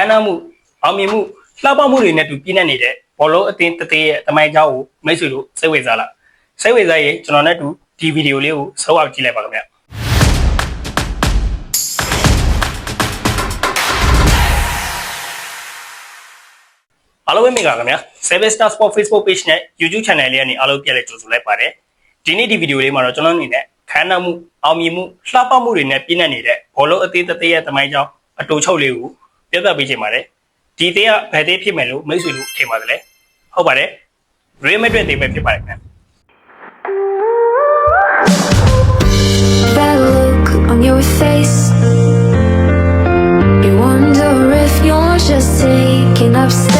န်းနားမှုအောင်မြင်မှုလှပမှုတွေနဲ့တူပြည့်နေနေတဲ့ဘောလုံးအသင်းတသေးရဲ့တမိုင်းကြောင်းကိုမိတ်ဆွေတို့စိတ်ဝင်စားလားစိတ်ဝင်စားရင်ကျွန်တော်နဲ့တူဒီဗီဒီယိုလေးကိုဆုံးအောင်ကြည့်လိုက်ပါခင်ဗျာအားလုံးပဲမင်္ဂလာခင်ဗျာ Seven Star Sport Facebook Page နဲ့ YouTube Channel လေးကနေအားလုံးပြန်လည်ကြိုဆိုလိုက်ပါတယ်ဒီနေ့ဒီဗီဒီယိုလေးမှာတော့ကျွန်တော်အနေနဲ့ခန်းနာမှုအောင်မြင်မှုလှပမှုတွေနဲ့ပြည့်နေနေတဲ့ဘောလုံးအသေးသေးရဲ့တမိုင်းကြောင်းအတူချုပ်လေးကို ပြသပေးချင်ပါတယ်ဒီသေးကဘယ်သေးဖြစ်မယ်လို့မိတ်ဆွေတို့ထင်ပါတယ်လဲဟုတ်ပါတယ် Real Madrid သေးပဲဖြစ်ပါတယ်ခင်ဗျာ That look on your face. You wonder if you're just taking up space.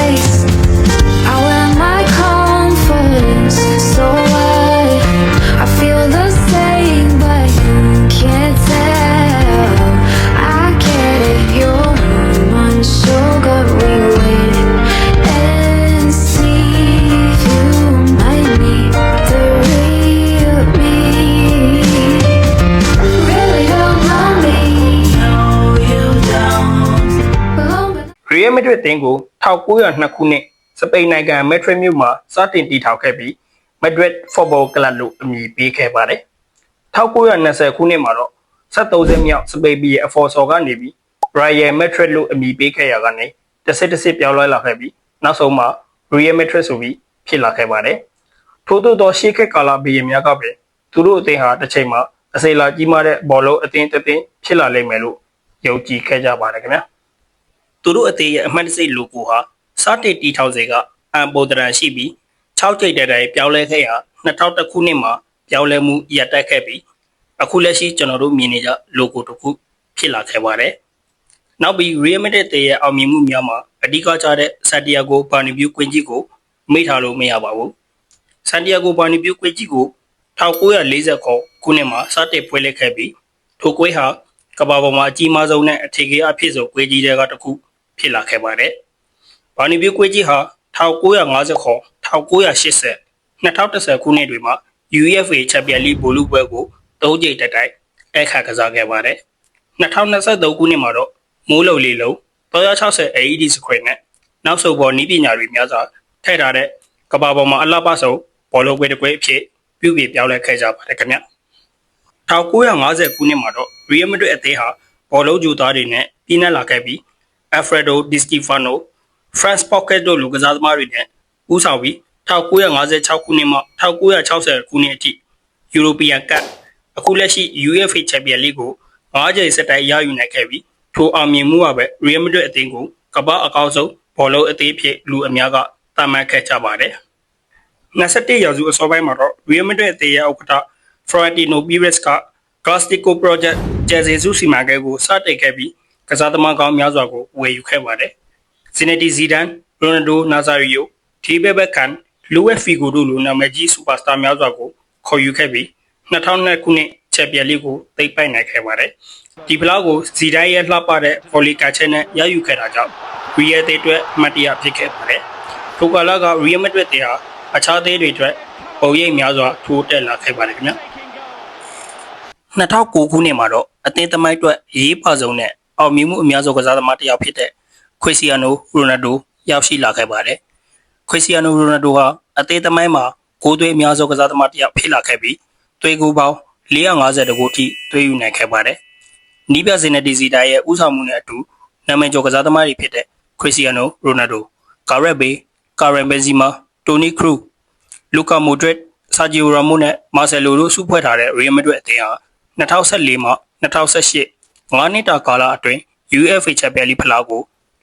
But Real Madrid တင်းကို1902ခုနှစ်စပိန်နိုင်ငံ Madrid မြို့မှာစတင်တည်ထောင်ခဲ့ပြီး Madrid Football Club လို့အမည်ပေးခဲ့ပါတယ်1920ခုနှစ်မှာတော့73ဆက်မြောက်စပိန်ပြည်ရဲ့အဖော်ဆော်ကနေပြီး Real Madrid လို့အမည်ပေးခဲ့ရကနေတစ်စစ်တစ်စစ်ပြောင်းလဲလာခဲ့ပြီးနောက်ဆုံးမှာ Real Madrid ဆိုပြီးဖြစ်လာခဲ့ပါတယ်ထို့သို့သောရှေးခေတ်ကာလဘီရင်များကပဲသူတို့အသင်းဟာတစ်ချိန်မှာအစိလာကြီးမားတဲ့ဘောလုံးအသင်းတစ်သင်းဖြစ်လာလိမ့်မယ်လို့ယုံကြည်ခဲ့ကြပါတယ်ခင်ဗျာ သူတို့အသေးရဲ့အမှတ်တစိတ် logo ဟာစတင်တီထောင်စေကအန်ပိုဒရန်ရှိပြီး6ကြိတ်တဲ့တိုင်ပြောင်းလဲခဲ့ရာ2001ခုနှစ်မှာပြောင်းလဲမှုရပ်တန့်ခဲ့ပြီးအခုလက်ရှိကျွန်တော်တို့မြင်နေကြ logo တစ်ခုဖြစ်လာခဲ့ပါတယ်။နောက်ပြီး Real Madrid တဲ့ရဲ့အောင်မြင်မှုများမှာအဓိကကျတဲ့ Santiago Bernabeu ကွင်းကြီးကိုမေ့ထားလို့မရပါဘူး။ Santiago Bernabeu ကွင်းကြီးကို1940ခုနှစ်မှာစတင်ပွဲလက်ခဲ့ပြီးထိုကွင်းဟာကမ္ဘာပေါ်မှာအကြီးမားဆုံးနဲ့အထည်ကြီးအဖြစ်ဆုံးကွင်းကြီးတွေကတစ်ခု ဖြစ်လာခဲ့ပါတယ်။ဘာနီဘီကွင်းကြီးဟာ1950ခေါ်1980 2010ခုနှစ်တွေမှာ UEFA Champions League ဘောလုံးပွဲကို၃ကြိမ်တက်တိုက်အခါကစားခဲ့ပါတယ်။2023ခုနှစ်မှာတော့မိုးလုံလေးလုံး360 AED စခွေနဲ့နောက်ဆုံးပေါ်နီးပညာတွေများစွာထည့်ထားတဲ့ကမ္ဘာပေါ်မှာအလှပဆုံးဘောလုံးပွဲတစ်ပွဲအဖြစ်ပြုပြင်ပြောင်းလဲခဲ့ကြပါတယ်ခင်ဗျ။1950ခုနှစ်မှာတော့ Real Madrid အသင်းဟာဘောလုံးဂျူသားတွေနဲ့ပြည်နှက်လာခဲ့ပြီး Alfredo Di Stefano, Franz Pocket တို့လူကစားသမားတွေနဲ့ဦးဆောင်ပြီး1956ခုနှစ်မှ1960ခုနှစ်အထိ European Cup အခုလက်ရှိ UEFA Champions League ကို၅ကြိမ်ဆက်တိုက်ရယူနိုင်ခဲ့ပြီးထိုအောင်မြင်မှုကပဲ Real Madrid အသင်းကိုကမ္ဘာအကောင်းဆုံးဘောလုံးအသင်းဖြစ်လူအများကသတ်မှတ်ခဲ့ကြပါတယ်။21ရာစုအစောပိုင်းမှာတော့ Real Madrid အသင်းရဲ့ဥက္ကဋ္ဌ Florentino Perez က Gastico Project ဂျယ်ဇေဆုစီမံကိန်းကိုစတင်ခဲ့ပြီး ကစားသမားကောင်းများစွာကိုဝယ်ယူခဲ့ပါတယ်။ Zinedine Zidane, Ronaldo Nazario, Thibaut Beckham, Luis Figo တို့လိုနာမည်ကြီးစူပါစတာများစွာကိုခေါ်ယူခဲ့ပြီး2002ခုနှစ်ချန်ပီယံလိကိုသိမ်းပိုက်နိုင်ခဲ့ပါတယ်။ဒီဖလားကိုဇီဒိုင်းရဲ့လှပတဲ့ဗော်လီကာချက်နဲ့ရယူခဲ့တာကြောင့် Real တွေအတွက်အမှတ်တရဖြစ်ခဲ့ပါတယ်။ထိုကာလက Real Madrid တွေဟာအခြားသေးတွေအတွက်ပုံရိပ်များစွာထိုးတက်လာခဲ့ပါတယ်ခင်ဗျာ။2009ခုနှစ်မှာတော့အသင်းသမိုင်းအတွက်ရေးပါဆုံးနဲ့ အောင်မြင်မှုအများဆုံးကစားသမားတစ်ယောက်ဖြစ်တဲ့ခွေစီယာနိုရိုနယ်ဒိုရောက်ရှိလာခဲ့ပါတယ်။ခွေစီယာနိုရိုနယ်ဒိုဟာအသင်းသမိုင်းမှာဂိုးသွင်းအများဆုံးကစားသမားတစ်ယောက်ဖြစ်လာခဲ့ပြီးသွေးဂိုးပေါင်း450တကူထိသွေးယူနိုင်ခဲ့ပါတယ်။နီးပြစင်နတီစီတာရဲ့ဥဆောင်မှုနဲ့အတူနာမည်ကျော်ကစားသမားတွေဖြစ်တဲ့ခွေစီယာနိုရိုနယ်ဒိုကာရက်ဘေးကာရန်ဘယ်ဇီမာတိုနီခရူလူကာမိုဒရစ်ဆာဂျီယိုရာမိုနဲ့မာဆယ်လိုတို့စုဖွဲ့ထားတဲ့ရီယယ်မက်ဒရစ်အသင်းဟာ2014မှ2018 9နှစ်တာကာလအတွင်း UEFA Champions League ဖလားကို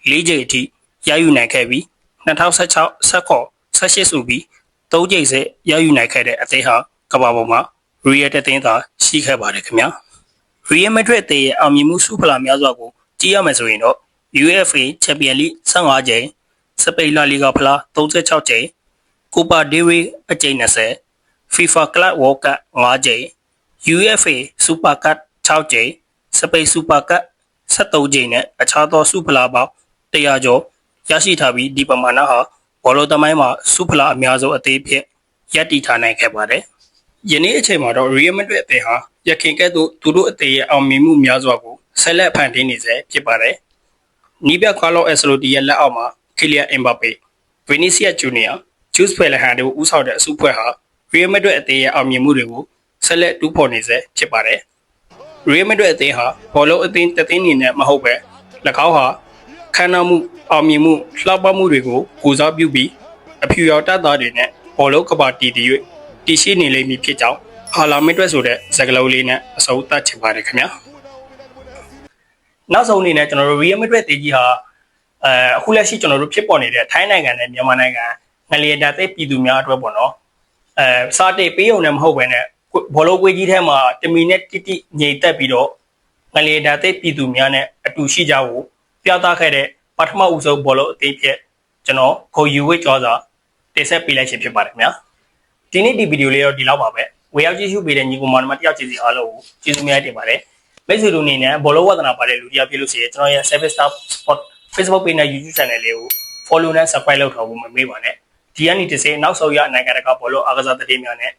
၄ကြိမ်အထိရယူနိုင်ခဲ့ပြီး2016 19 18ဆိုပြီး၃ကြိမ်ဆက်ရယူနိုင်ခဲ့တဲ့အသင်းဟာကမ္ဘာပေါ်မှာ Real တဲ့သင်းသာရှိခဲ့ပါတယ်ခင်ဗျာ Real Madrid အသင်းရဲ့အောင်မြင်မှုစုဖလားများစွာကိုကြည့်ရမယ်ဆိုရင်တော့ UEFA Champions League 15ကြိမ်စပိန်လာလီဂါဖလား36ကြိမ် Copa del Rey အကြိမ်20 FIFA Club World Cup 5ကြိမ် UEFA Super Cup 6ကြိမ် စပိန်စူပါကပ်73ကြိမ်နဲ့အခြားသောစုဖလားပေါင်း100ကျော်ရရှိထားပြီးဒီပမာဏဟာဘောလုံးသမိုင်းမှာစုဖလားအများဆုံးအသေးဖြစ်ရပ်တည်ထားနိုင်ခဲ့ပါတယ်။ယနေ့အချိန်မှာတော့ Real Madrid အသင်းဟာရခင်ကဲ့သို့သူတို့အသင်းရဲ့အောင်မြင်မှုများစွာကိုဆက်လက်ဖန်တီးနေစေဖြစ်ပါတယ်။နီးပြကာလောအက်စလိုတီရဲ့လက်အောက်မှာကီလီယန်အမ်ဘာပေဗီနီစီယာဂျူနီယာဂျူးစ်ဖယ်လဟန်တို့ဦးဆောင်တဲ့အစုအဖွဲ့ဟာရီယယ်မက်ဒရစ်အသင်းရဲ့အောင်မြင်မှုတွေကိုဆက်လက်တူးဖော်နေစေဖြစ်ပါတယ်။ ရီယယ်မက်ဒရစ်အသင်းဟာဘောလုံးအသင်းတသင်းအနေနဲ့မဟုတ်ပဲ၎င်းဟာခမ်းနားမှုအောင်မြင်မှုလှပမှုတွေကိုကိုစားပြုပြီးအဖြူရောင်တပ်သားတွေနဲ့ဘောလုံးကဘာတီတီ၍တည်ရှိနေလိမ့်မည်ဖြစ်ကြောင်းဟာလာမက်ဒရစ်ဆိုတဲ့စကားလုံးလေးနဲ့အဆုံးသတ်ချင်ပါတယ်ခင်ဗျာ။နောက်ဆုံးအနေနဲ့ကျွန်တော်တို့ Real Madrid တေးကြီးဟာအဲအခုလက်ရှိကျွန်တော်တို့ဖြစ်ပေါ်နေတဲ့ထိုင်းနိုင်ငံနဲ့မြန်မာနိုင်ငံငလျင်တာသိပြည်သူများအတွက်ပေါ့နော်အဲစာတေပေးုံနဲ့မဟုတ်ဘဲနဲ့ ဘောလုံးကွေးကြီးထဲမှာတမီနဲ့တိတိညိတ်တက်ပြီးတော့ငလျင်တာသိပြည်သူများနဲ့အတူရှိကြဖို့ပြသခဲ့တဲ့ပထမဦးဆုံးဘောလုံးအသေးဖြစ်ကျွန်တော်ခေါ်ယူဝိတ်ကြောစာတင်ဆက်ပေးလိုက်ခြင်းဖြစ်ပါတယ်ခင်ဗျာဒီနေ့ဒီဗီဒီယိုလေးတော့ဒီလောက်ပါပဲဝေရောက်ကြည့်ရှုပေးတဲ့ညီကောင်မတို့တယောက်ချင်းစီအားလုံးကိုကျေးဇူးများတင်ပါတယ်မိတ်ဆွေတို့အနေနဲ့ဘောလုံးဝါသနာပါတဲ့လူတယောက်ဖြစ်လို့ရှိရင်ကျွန်တော်ရဲ့ Service Star Sport Facebook page နဲ့ YouTube channel လေးကို follow နဲ့ subscribe လုပ်ထားဖို့မမေ့ပါနဲ့ဒီကနေ့တစ်စိနောက်ဆုံးရနိုင်ငံတကာဘောလုံးအားကစားသတင်းများနဲ့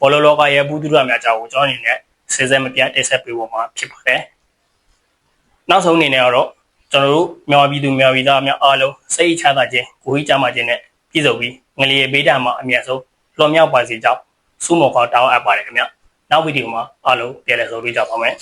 ဘောလုံးလောကရဲ့ဘူးသူရများအကြောင်းကိုကျွန်တော်အနေနဲ့စေစဲမပြတ်တင်ဆက်ပေးဖို့မှာဖြစ်ပါတယ်နောက်ဆုံးအနေနဲ့ကတော့ကျွန်တော်တို့မြန်မာပြည်သူမြန်မာပြည်သားများအားလုံးစိတ်ချမ်းသာခြင်းကိုယ်ကြီးကြမ်းမာခြင်းနဲ့ပြည့်စုံပြီးငလျင်ဘေးဒဏ်မှာအမြတ်ဆုံးလွန်မြောက်ပါစေကြောင်းဆုမွန်ကောင်းတောင်းအပ်ပါတယ်ခင်ဗျနောက်ဗီဒီယိုမှာအားလုံးပြန်လည်ဆုံတွေ့ကြပါမယ်